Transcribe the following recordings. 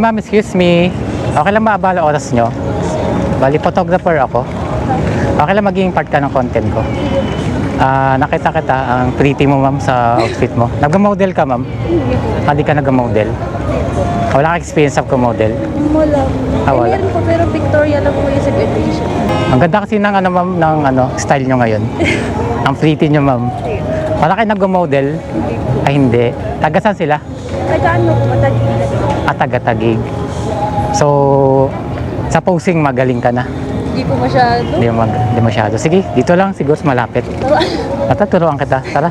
ma'am, excuse me. Okay lang maabala oras nyo? Bali, photographer ako. Okay lang maging part ka ng content ko. Ah, nakita kita, ang pretty mo ma'am sa outfit mo. Nag-model ka ma'am? Ah, di ka nag-model? Wala kang experience sa model? Wala. Ah, wala. Meron po, pero Victoria lang po yung graduation. Ang ganda kasi ng ano ma'am, ng ano, style nyo ngayon. ang pretty nyo ma'am. Wala kayo nag-model? Ay hindi. Taga saan sila? Taga ano po, matagila. At taga-tagig. So, sa posing magaling ka na. Hindi po masyado. Hindi, mag, hindi masyado. Sige, dito lang siguro malapit. Tara. Turuan kita. Tara.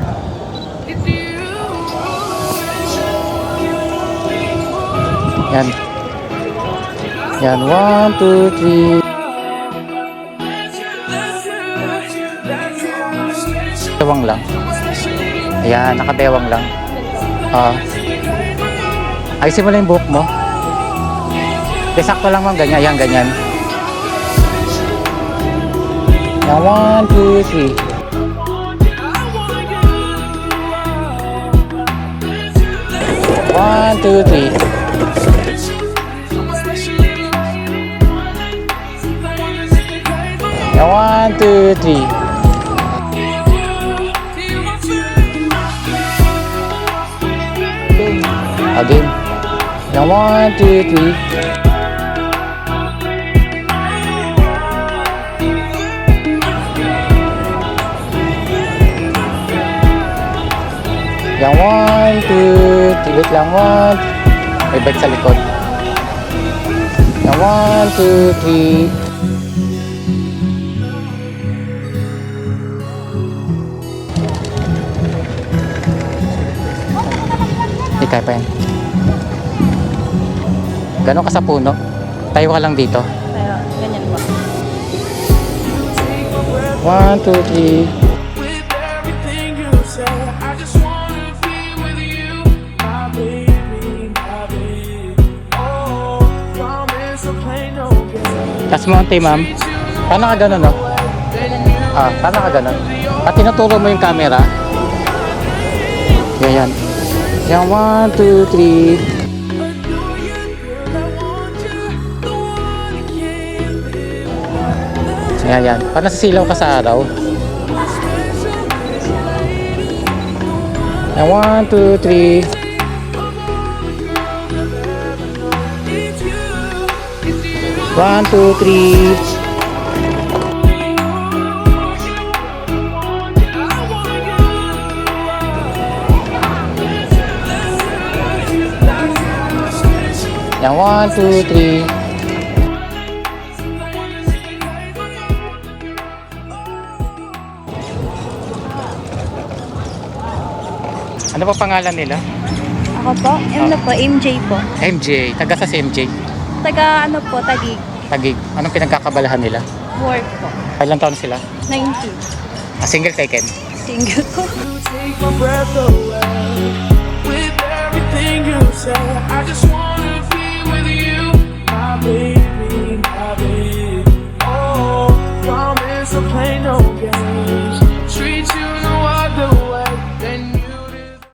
Yan. Yan. One, two, three. Bewang lang. Ayan, nakabewang lang. Ah. Ayusin mo lang yung buhok mo. Okay, sakto lang ma'am. Ganyan, ayan, ganyan. Yan, one, two, three. One, two, three. Yan, one, two, three. Again. Yan, one, two, three. Yan, one, two, three. Wait lang, one. May bike sa likod. Yan, one, two, three. Kaya pa yan. Ganon ka sa puno. Tayo ka lang dito. Kaya, ganyan po. One, two, three. with everything you say. I just wanna be with you, my baby, my baby. Oh, promise I'll play no games. Tapos Monte, ma'am. Paano ka ganon, no? Ah, paano ka ganon? At tinuturo mo yung camera. Yan, yan. Yan, one, two, three. Yan, yan. Paano sisilaw ka sa araw? Yan, one, two, three. One, two, three. Yan, one, two, three. Ano pa pangalan nila? Ako po? Ano po? MJ po. MJ. Taga sa si MJ? Taga ano po? Tagig. Tagig. Anong pinagkakabalahan nila? Work po. Ilang taon sila? 19. Ah, single taken? Single po. Play no game.